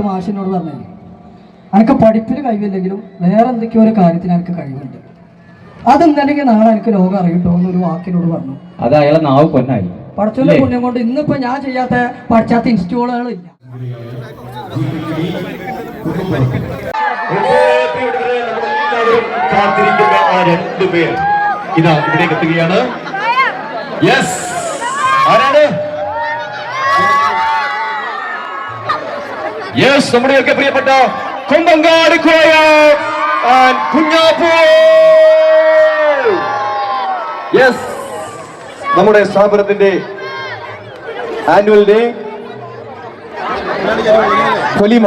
മാഷിനോട് പറഞ്ഞു. അനക്ക് പഠിപ്പിന് കഴിവില്ലെങ്കിലും വേറെ എന്തൊക്കെയോ ഒരു കാര്യത്തിന് എനിക്ക് കഴിവുണ്ട്. അതെന്നുണ്ടെങ്കിൽ നാളെ എനിക്ക് ലോകം അറിയട്ടോ എന്നൊരു വാക്കിനോട് പറഞ്ഞു. അത് അയാളെ നാവ് പൊന്നായി. പഠിച്ചോന്റെ പുണ്യം കൊണ്ട് ഇന്നിപ്പോ ഞാൻ ചെയ്യാത്ത പഠിച്ചാത്ത ഇൻസ്റ്റിറ്റ്യൂട്ടുകളില്ല കാത്തിരിക്കുന്ന ആ രണ്ടു പേർ ഇതാ ഇവിടേക്ക് എത്തുകയാണ്. യെസ് ആരാണ്? യെസ് നമ്മുടെയൊക്കെ പ്രിയപ്പെട്ട കുമ്പങ്കാട് കോയ കുഞ്ഞാപ്പൂ യെസ് നമ്മുടെ സ്ഥാപനത്തിന്റെ ആനുവൽ ഡേ കൊലിമ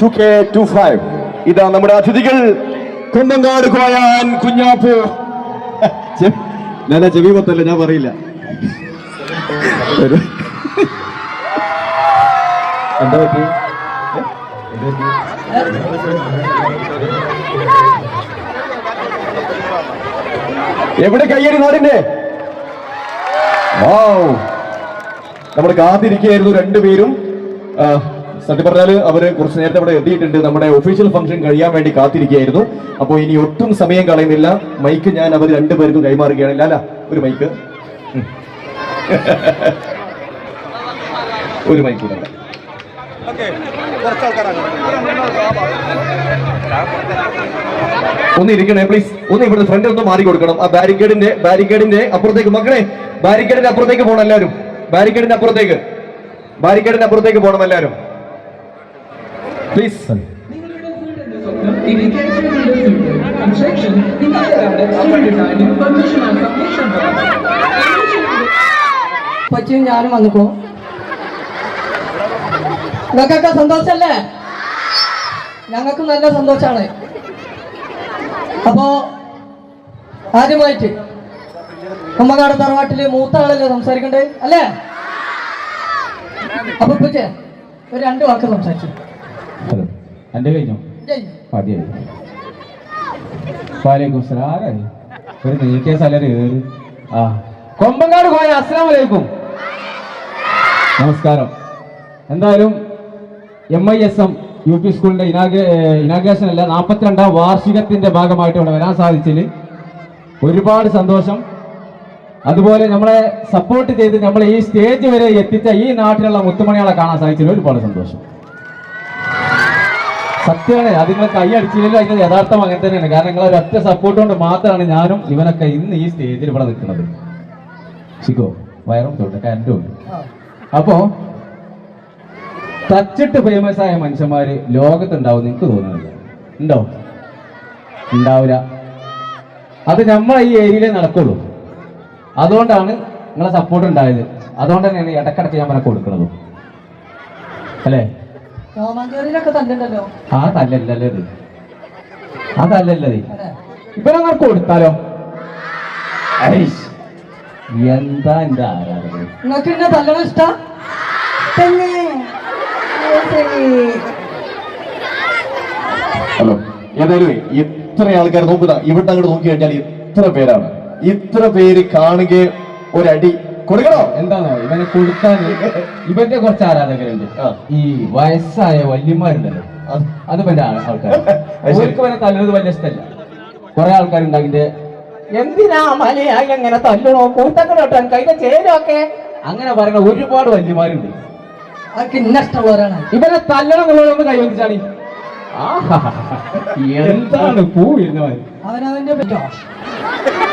ടു കെ ടു ഫൈവ് ഇതാ നമ്മുടെ അതിഥികൾ. കുന്നങ്കാട് കോയാൻ കുഞ്ഞാപ്പു ഞാൻ ചെവി മൊത്തല്ല ഞാൻ പറയില്ല? എന്താ പറ്റി? എവിടെ കയ്യടി നാടിന്റെ നമ്മൾ കാത്തിരിക്കുകയായിരുന്നു രണ്ടുപേരും. സത്യം പറഞ്ഞാൽ അവർ കുറച്ച് നേരത്തെ അവിടെ എത്തിയിട്ടുണ്ട്. നമ്മുടെ ഒഫീഷ്യൽ ഫംഗ്ഷൻ കഴിയാൻ വേണ്ടി കാത്തിരിക്കുകയായിരുന്നു. അപ്പോൾ ഇനി ഒട്ടും സമയം കളയുന്നില്ല. മൈക്ക് ഞാൻ അവർ രണ്ടുപേർക്കും കൈമാറുകയാണ് ലാല ഒരു മൈക്ക് ഒരു മൈക്ക് കൂടെ ഇവിടെ. ഒന്ന് ഇരിക്കണേ പ്ലീസ് ഒന്ന് ഇവിടെ ഫ്രണ്ട് ഒന്ന് മാറി കൊടുക്കണം. ആ ബാരിക്കേഡിന്റെ ബാരിക്കേഡിന്റെ അപ്പുറത്തേക്ക്. മക്കളെ ബാരിക്കേഡിന്റെ അപ്പുറത്തേക്ക് പോകണം എല്ലാവരും. ബാരിക്കേഡിന്റെ അപ്പുറത്തേക്ക്. ബാരിക്കേഡിന്റെ അപ്പുറത്തേക്ക് പോകണം എല്ലാവരും. പ്ലീസ് പറ്റിയും ഞാനും വന്നിപ്പോ നിങ്ങൾക്കൊക്കെ സന്തോഷല്ലേ? ഞങ്ങൾക്ക് നല്ല സന്തോഷാണ്. അപ്പോ ആദ്യമായിട്ട് കുമ്മങ്ങാട് തറവാട്ടിൽ മൂത്ത ആളല്ലേ സംസാരിക്കണ്ടേ? അല്ലേ? അപ്പൊ ഇപ്പച്ചേ ഒരു രണ്ട് വാക്ക് സംസാരിച്ചു. ഹലോ എന്റെ കഴിഞ്ഞോ? വാലേക്കും സലാം ഒരു സ്ഥലം ഏറ് ആ കൊമ്പങ്കാട് പോയ അസ്സാം വലൈക്കും നമസ്കാരം. എന്തായാലും M I S M U P സ്കൂളിന്റെ ഇനാഗ്രേഷൻ അല്ല നാൽപ്പത്തിരണ്ടാം വാർഷികത്തിന്റെ ഭാഗമായിട്ട് ഇവിടെ വരാൻ സാധിച്ചതിൽ ഒരുപാട് സന്തോഷം. അതുപോലെ നമ്മളെ സപ്പോർട്ട് ചെയ്ത് നമ്മളെ ഈ സ്റ്റേജ് വരെ എത്തിച്ച ഈ നാട്ടിലുള്ള മുത്തുമണികളെ കാണാൻ സാധിച്ചതിൽ ഒരുപാട് സന്തോഷം. സത്യമാണ് അത് നിങ്ങൾ കൈ അടിച്ചില്ലല്ലോ അതിന്റെ യഥാർത്ഥം അങ്ങനെ തന്നെയാണ്. കാരണം നിങ്ങൾ ഒരൊറ്റ സപ്പോർട്ട് കൊണ്ട് മാത്രമാണ് ഞാനും ഇവനൊക്കെ ഇന്ന് ഈ സ്റ്റേജിൽ ഇവിടെ നിൽക്കുന്നത്. ശിഖോ വയറും തൊട്ട് കരണ്ടും അപ്പോ ടച്ചിട്ട് ഫേമസ് ആയ മനുഷ്യന്മാര് ലോകത്തുണ്ടാവും നിങ്ങൾക്ക് തോന്നുന്നില്ല. ഉണ്ടോ? ഉണ്ടാവില്ല. അത് നമ്മൾ ഈ ഏരിയയിലേ നടക്കുള്ളൂ. അതുകൊണ്ടാണ് നിങ്ങളെ സപ്പോർട്ട് ഉണ്ടായത്. അതുകൊണ്ട് തന്നെയാണ് ഇടക്കിടക്ക് ഞാൻ പറഞ്ഞ കൊടുക്കുന്നത്. അല്ലേ? ആ തല്ലല്ലേ ഇത്. ആ തല്ലല്ലേ ഇവരങ്ങനെ കൊടുത്താലോ? എന്താ എന്റെ ആരാധന നിങ്ങൾക്ക് ഇഷ്ട? ശരി. ഹലോ ഏതായാലും ഇത്ര ആൾക്കാർ നോക്കുക ഇവിടെ അങ്ങോട്ട് നോക്കി കഴിഞ്ഞാൽ എത്ര പേരാണ്. ഇത്ര പേര് കാണുക ഒരടി കൊടുക്കണോ? എന്താണ്? ഇവനെ കൊടുക്കാൻ ഇവന്റെ കുറച്ച് ആരാധകരുണ്ട്. ഈ വയസ്സായ വല്യന്മാരുണ്ടല്ലോ. അത് ആ- ആൾക്കാർ. അവർക്ക് ഇവനെ തല്ലുന്നത് വലിയ ഇഷ്ടമല്ല. കുറെ ആൾക്കാരുണ്ടാകിന്റെ എന്തിനാ മലയായി അങ്ങനെ തല്ലണോ? കൂട്ടങ്ങളോട്ടോ കൈന്റെ ചേരൊക്കെ? അങ്ങനെ പറയുന്ന ഒരുപാട് വല്യമാരുണ്ട് അതൊക്കെ ഇന്ന ഇഷ്ടമുള്ളവരാണ്. ഇവരെ തല്ലണം എന്നുള്ളതൊന്ന് കൈവന്നിച്ചാണി എന്താണ് പൂ ഇരുന്നവൻ അവനവന്റെ പറ്റോ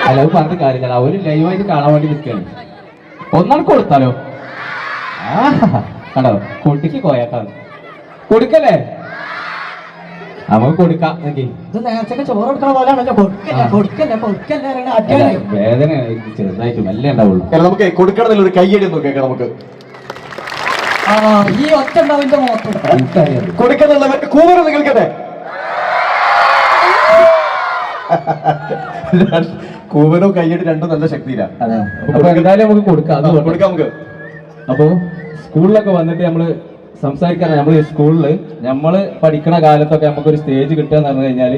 അല്ല പറഞ്ഞ കാര്യമില്ല അവർ ലൈവായിട്ട് കാണാൻ വേണ്ടി നിൽക്കുകയാണ് ഒന്നാണ് കൊടുത്താലോ? കണ്ടോ? കുട്ടിക്ക് കോയാക്കാണ്. കൊടുക്കല്ലേ? നമുക്ക് കൊടുക്കാം നോക്കി കൊടുക്കണ വേദന ചെറുതായിട്ട് മെല്ലെ ഉണ്ടാവുള്ളൂ. നമുക്ക് കൊടുക്കണമെന്നുള്ള ഒരു കൈയടി ഒന്ന് നമുക്ക്. ഈ ഒറ്റ ഉണ്ടാവിന്റെ മുഖത്ത് കൊടുക്കുന്നുള്ളവർ കൊടുക്കുന്നുള്ള കൂവറൊന്ന് കേൾക്കട്ടെ കൂവനോ കയ്യടി രണ്ടും നല്ല ശക്തിയിലാണ് അപ്പൊ എന്തായാലും നമുക്ക് കൊടുക്കാം. കൊടുക്കാം. നമുക്ക്. അപ്പോ സ്കൂളിലൊക്കെ വന്നിട്ട് നമ്മൾ സംസാരിക്കാൻ നമ്മൾ സ്കൂളിൽ നമ്മൾ പഠിക്കണ കാലത്തൊക്കെ നമുക്ക് ഒരു സ്റ്റേജ് കിട്ടുക എന്ന് പറഞ്ഞു കഴിഞ്ഞാൽ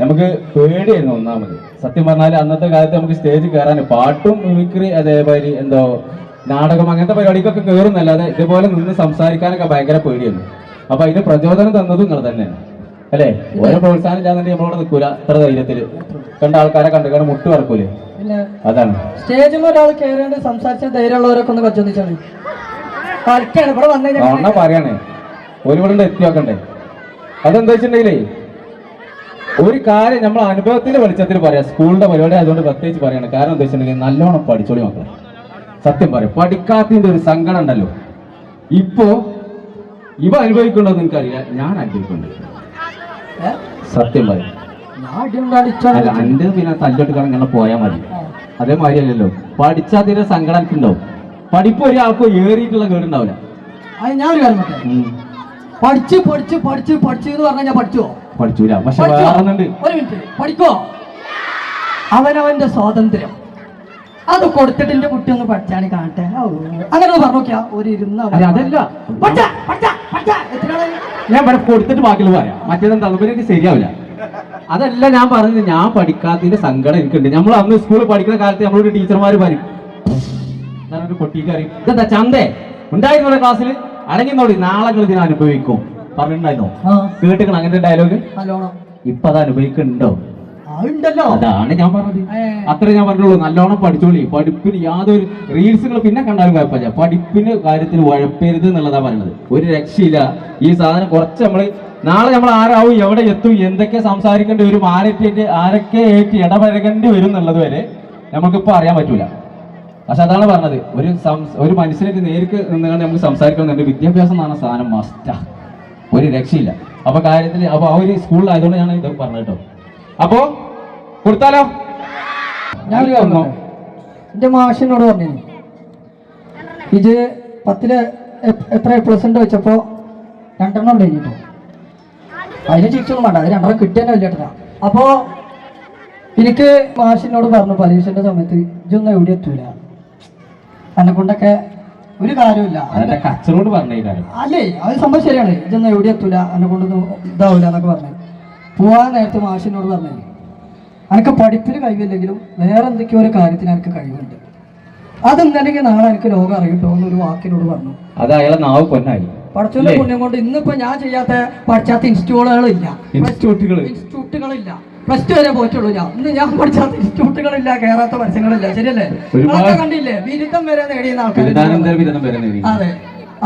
നമുക്ക് പേടിയായിരുന്നു ഒന്നാമത്. സത്യം പറഞ്ഞാൽ അന്നത്തെ കാലത്ത് നമുക്ക് സ്റ്റേജ് കയറാൻ പാട്ടും മിമിക്രി അതേപോലെ എന്തോ നാടകം അങ്ങനത്തെ പരിപാടിക്കൊക്കെ കയറുന്നല്ലാതെ ഇതുപോലെ നിന്ന് സംസാരിക്കാനൊക്കെ ഭയങ്കര പേടിയുണ്ട് അപ്പൊ അതിന് പ്രചോദനം തന്നതും നിങ്ങൾ തന്നെയാണ്. അല്ലേ? ഓരോ പ്രോത്സാഹനം ഇല്ലാന്നുണ്ടെങ്കിൽ നമ്മളോട് നിൽക്കൂല. ഇത്ര ധൈര്യത്തിൽ. കണ്ട ആൾക്കാരെ കണ്ടു കാരണം മുട്ട് പറക്കൂലേ? അതാണ്. സ്റ്റേജിൽ ഒരാൾ കേറേണ്ട സംസാരിച്ച ധൈര്യമുള്ളവരൊക്കെ ഒന്ന് പ്രചോദിച്ചാണ് ഇവിടെ പറയണേ. ഒരു ഇവിടെ എത്തി നോക്കണ്ടേ. അതെന്താ വെച്ചിട്ടുണ്ടെങ്കിലേ ഒരു കാര്യം നമ്മൾ അനുഭവത്തിന്റെ വെളിച്ചത്തിൽ പറയാം. സ്കൂളിന്റെ പരിപാടി അതുകൊണ്ട് പ്രത്യേകിച്ച് പറയണം കാരണം എന്താ വെച്ചിട്ടുണ്ടെങ്കിൽ നല്ലോണം പഠിച്ചോളി മക്കളെ. സത്യം പറയും പഠിക്കാത്തതിന്റെ ഒരു സങ്കടം ഉണ്ടല്ലോ. ഇപ്പോ ഇവ അനുഭവിക്കണ്ടോ എന്ന് എനിക്കറിയില്ല ഞാൻ അനുഭവിക്കുന്നുണ്ട്. സത്യം പറയും. അല്ല എന്റെ പിന്നെ തല്ലോട്ട് ഇങ്ങനെ പോയാൽ മതി. അതേമാതിരി അല്ലല്ലോ. പഠിച്ചാതിന്റെ സങ്കടം എനിക്കുണ്ടാവും പഠിപ്പ് ഒരാൾക്ക് ഏറിയിട്ടുള്ള കേടുണ്ടാവില്ല. അത് ഞാൻ ഒരു കാര്യം. പഠിച്ച് പഠിച്ച് പഠിച്ച് പഠിച്ച് എന്ന് പറഞ്ഞാൽ ഞാൻ പഠിച്ചുവോ പഠിച്ചൂല. പക്ഷെ പഠിച്ചോ? ഒരു മിനിറ്റ്. പഠിക്കോ? അവനവന്റെ സ്വാതന്ത്ര്യം. അത് കൊടുത്തിട്ട് എന്റെ കുട്ടി ഒന്ന് പഠിച്ചാണ് കാണട്ടെ. അങ്ങനെ ഒന്ന് പറഞ്ഞു നോക്കിയാ ഒരു ഇരുന്ന അതല്ല. ഞാൻ ഇവിടെ കൊടുത്തിട്ട് ബാക്കിയുള്ള പറയാം മറ്റേതെന്താ? എനിക്ക് ശരിയാവില്ല. അതല്ല ഞാൻ പറഞ്ഞത് ഞാൻ പഠിക്കാത്തതിന്റെ സങ്കടം എനിക്കുണ്ട്. നമ്മൾ അന്ന് സ്കൂളിൽ പഠിക്കുന്ന കാലത്ത് നമ്മളോട് ടീച്ചർമാർ പറയും ഞാനൊരു കൊട്ടിക്ക് അറിയും. ഇതെന്താ ചന്തേ? ഉണ്ടായിരുന്നു ക്ലാസ്സിൽ അടങ്ങിന്നോളി നാളെ നിങ്ങൾ ഇതിനെ അനുഭവിക്കും. പറഞ്ഞിട്ടുണ്ടായിരുന്നോ? കേട്ടിക്കണം അങ്ങനത്തെ ഡയലോഗ് ഇപ്പൊ അത് അനുഭവിക്കുന്നുണ്ടോ? അതാണ് ഞാൻ പറഞ്ഞത്. അത്ര ഞാൻ പറഞ്ഞുള്ളൂ. നല്ലോണം പഠിച്ചോളി. പഠിപ്പിന് യാതൊരു റീൽസുകൾ പിന്നെ കണ്ടാലും കുഴപ്പമില്ല. പഠിപ്പിന് കാര്യത്തിൽ ഉഴപ്പരുത് എന്നുള്ളതാ പറയുന്നത് ഒരു രക്ഷയില്ല. ഈ സാധനം കുറച്ച് നമ്മൾ നാളെ നമ്മൾ ആരാവും എവിടെ എത്തും എന്തൊക്കെ സംസാരിക്കേണ്ടി വരും ആരൊക്കെ ആരൊക്കെ ഏറ്റ് ഇടപഴകേണ്ടി വരും എന്നുള്ളത് വരെ നമുക്കിപ്പോൾ അറിയാൻ പറ്റൂല. പക്ഷെ അതാണ് പറഞ്ഞത്. ഒരു ഒരു മനുഷ്യനായിട്ട് നേരിട്ട് നിന്നുകൊണ്ട് നമുക്ക് സംസാരിക്കണമെന്നുണ്ട് വിദ്യാഭ്യാസം എന്ന് പറഞ്ഞ സാധനം മസ്റ്റാ ഒരു രക്ഷയില്ല. അപ്പൊ കാര്യത്തിൽ അപ്പൊ ആ ഒരു സ്കൂളിലായതുകൊണ്ട് ഞാൻ ഇത് പറഞ്ഞു കേട്ടോ. അപ്പോ കൊടുത്താലോ? ഞാൻ വന്നോ. എന്റെ മാഷിനോട് പറഞ്ഞു ഇത് പത്തിൽ എത്ര പ്ലസ് ഉണ്ട് വെച്ചപ്പോ രണ്ടെണ്ണം കഴിഞ്ഞിട്ടോ അതിന് ചിരിച്ചൊന്നും വേണ്ട. അത് രണ്ടെണ്ണം കിട്ടിയെന്നെ ഇല്ലേട്ടാ അപ്പോ എനിക്ക് മാഷിനോട് പറഞ്ഞു പരീക്ഷന്റെ സമയത്ത് ഇതൊന്നും എവിടെ എത്തൂല. എന്നെ കൊണ്ടൊക്കെ ഒരു കാര്യമില്ല കാര്യം. അല്ലേ? അത് സംഭവം ശരിയാണ്. ഇതൊന്നും എവിടെ എത്തൂല. എന്നെ കൊണ്ടൊന്നും ഇതാവില്ല എന്നൊക്കെ പറഞ്ഞു. പോവാൻ നേരത്തെ മാഷിനോട് പറഞ്ഞു എനിക്ക് പഠിപ്പിന് കഴിവില്ലെങ്കിലും വേറെ എന്തൊക്കെയോ ഒരു കാര്യത്തിന് എനിക്ക് കഴിവുണ്ട്. അതെന്നല്ലെങ്കിൽ നാളെ എനിക്ക് ലോകം അറിയട്ടോ എന്നൊരു വാക്കിനോട് പറഞ്ഞു. അത് അയാളെ നാവ് പൊന്നായി. പഠിച്ചോന്റെ പുണ്യം കൊണ്ട് ഇന്നിപ്പോ ഞാൻ ചെയ്യാത്ത പഠിച്ചാത്ത ഇൻസ്റ്റിറ്റ്യൂട്ടുകളില്ല ഇൻസ്റ്റിറ്റ്യൂട്ടുകൾ ഇൻസ്റ്റിറ്റ്യൂട്ടുകളില്ല പ്ലസ് ടു വരെ പോയിട്ടുള്ളൂ ഞാൻ. ഇന്ന് ഞാൻ പഠിച്ചാത്ത ഇൻസ്റ്റിറ്റ്യൂട്ടുകളില്ല കേറാത്ത പരസ്യങ്ങളില്ല ശരിയല്ലേ? കണ്ടില്ലേ? ബിരുദം വരെ നേടിയ ആൾക്കാർ അതെ.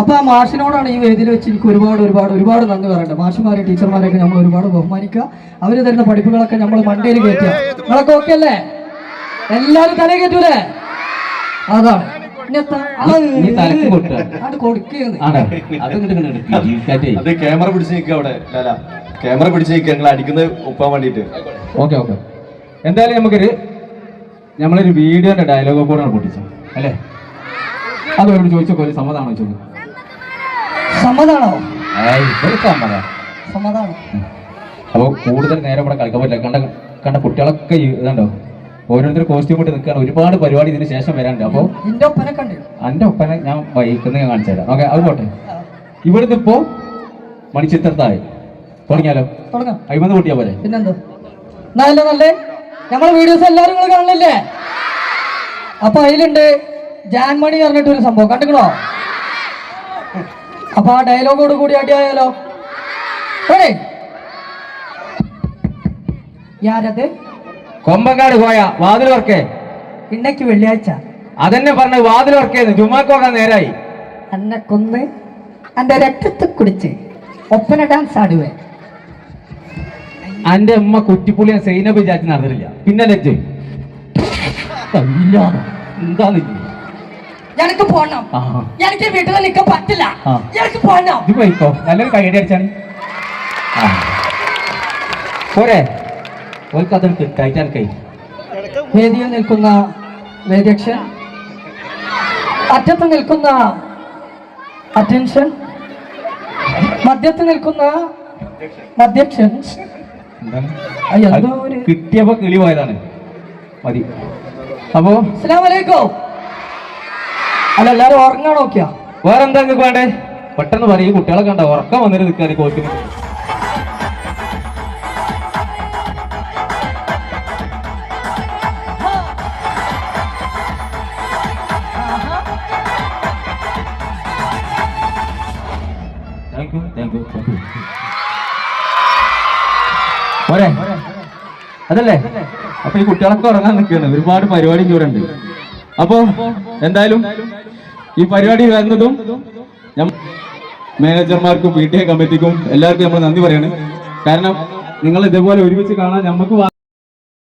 അപ്പൊ ആ മാഷിനോടാണ് ഈ വേദിയിൽ വെച്ച് എനിക്ക് ഒരുപാട് ഒരുപാട് ഒരുപാട് നന്ദി പറയേണ്ടത്. മാഷിമാരെ ടീച്ചർമാരെയൊക്കെ നമ്മൾ ഒരുപാട് ബഹുമാനിക്കുക. അവർ തരുന്ന പഠിപ്പുകളൊക്കെ നമ്മൾ മണ്ടയിൽ കയറ്റുക നിങ്ങളൊക്കെ ഓക്കെ അല്ലേ? എല്ലാവരും തല കയറ്റൂലേ? അതാണ്. അത് ക്യാമറ പിടിച്ച് നിൽക്കുക അവിടെ ക്യാമറ പിടിച്ച് നിൽക്കുക നിങ്ങൾ അടിക്കുന്നത് ഒപ്പാൻ വേണ്ടിയിട്ട്. Okay okay. എന്തായാലും നമുക്കൊരു നമ്മളൊരു വീഡിയോന്റെ ഡയലോഗ് കൂടെ പൊട്ടിച്ചു. അല്ലേ? അത് അവരോട് ചോദിച്ചോ ഒരു സമ്മതമാണോ ചോദിച്ചു സമ്മതാണോ? അപ്പൊ സമ്മതാണ്. അപ്പോൾ കൂടുതൽ നേരം ഇവിടെ കളിക്കാൻ പറ്റില്ല. കണ്ട കണ്ട കുട്ടികളൊക്കെ ഇതുണ്ടോ? ഓരോരുത്തർ കോസ്റ്റ്യൂം ഇട്ട് നിൽക്കുകയാണ്. ഒരുപാട് പരിപാടി ഇതിന് ശേഷം വരാനുണ്ട്. അപ്പോൾ എന്റെ എന്റെ ഒപ്പനെ ഞാൻ വൈകുന്ന കാണിച്ചു തരാം. ഓക്കെ അത് പോട്ടെ. ഇവിടുന്ന് ഇപ്പോ മണിച്ചിത്രത്തായി തുടങ്ങിയാലോ? തുടങ്ങാം. അഴിമന്ന് കൂട്ടിയാ പോലെ പിന്നെന്തോ? നല്ല നല്ലേ? ഞങ്ങളെ വീഡിയോസ് എല്ലാവരും നിങ്ങൾ കാണില്ലേ അപ്പൊ അതിലുണ്ട് ജാൻമണി പറഞ്ഞിട്ട് ഒരു സംഭവം. കണ്ടിക്കണോ? അപ്പൊ ആ ഡയലോഗോട് കൂടി അടിയായാലോ. യാരത്? കൊമ്പങ്കാട് പോയ വാതിൽ വർക്കേ ഇണ്ണക്ക് വെള്ളിയാഴ്ച. അതെന്നെ പറഞ്ഞ വാതിൽ വർക്കേന്ന് ചുമ്മാക്കോക്കാൻ നേരായി. അന്നെ കൊന്ന് എന്റെ രക്തത്തെ കുടിച്ച് ഒപ്പന ഡാൻസ് ആടുവേ. അന്റെ ഉമ്മ കുറ്റിപ്പുള്ളിയെ സൈനബ് വിചാരിച്ച് നടന്നിട്ടില്ല പിന്നെ ലജ്ജ. എന്താന്നില്ല? എനിക്ക് പോണം. എനിക്ക് വീട്ടിൽ നിൽക്കാൻ പറ്റില്ല. എനിക്ക് പോണം. ഇത് പോയിക്കോ. നല്ലൊരു കൈയടി അടിച്ചാണ്. പോരെ. ഓൽക്ക് അതൊരു കിട്ടായിട്ടാണ് കൈ വേദിയിൽ നിൽക്കുന്ന വേദ്യക്ഷൻ. അറ്റത്ത് നിൽക്കുന്ന അറ്റൻഷൻ. മധ്യത്ത് നിൽക്കുന്ന മധ്യക്ഷൻ. കിട്ടിയപ്പോ കിളി പോയതാണ്. മതി. അപ്പോ അസ്സലാമു അലൈക്കും. അല്ല എല്ലാരും ഉറങ്ങാൻ നോക്കിയാ. വേറെ എന്താ വേണ്ടേ? പെട്ടെന്ന് പറയും ഈ കുട്ടികളെ കണ്ട? ഉറക്കം വന്നിട്ട് നിൽക്കാറ് കോച്ചിന്. അതല്ലേ? അപ്പൊ ഈ കുട്ടികളൊക്കെ ഉറങ്ങാൻ നിൽക്കുകയാണ് ഒരുപാട് പരിപാടി ചൂടുണ്ട് ഉണ്ട്. അപ്പോ എന്തായാലും ഈ പരിപാടി വരുന്നതും മാനേജർമാർക്കും പി ടി എ കമ്മിറ്റിക്കും എല്ലാവർക്കും നമ്മൾ നന്ദി പറയാണ്. കാരണം നിങ്ങൾ ഇതേപോലെ ഒരുമിച്ച് കാണാൻ നമുക്ക്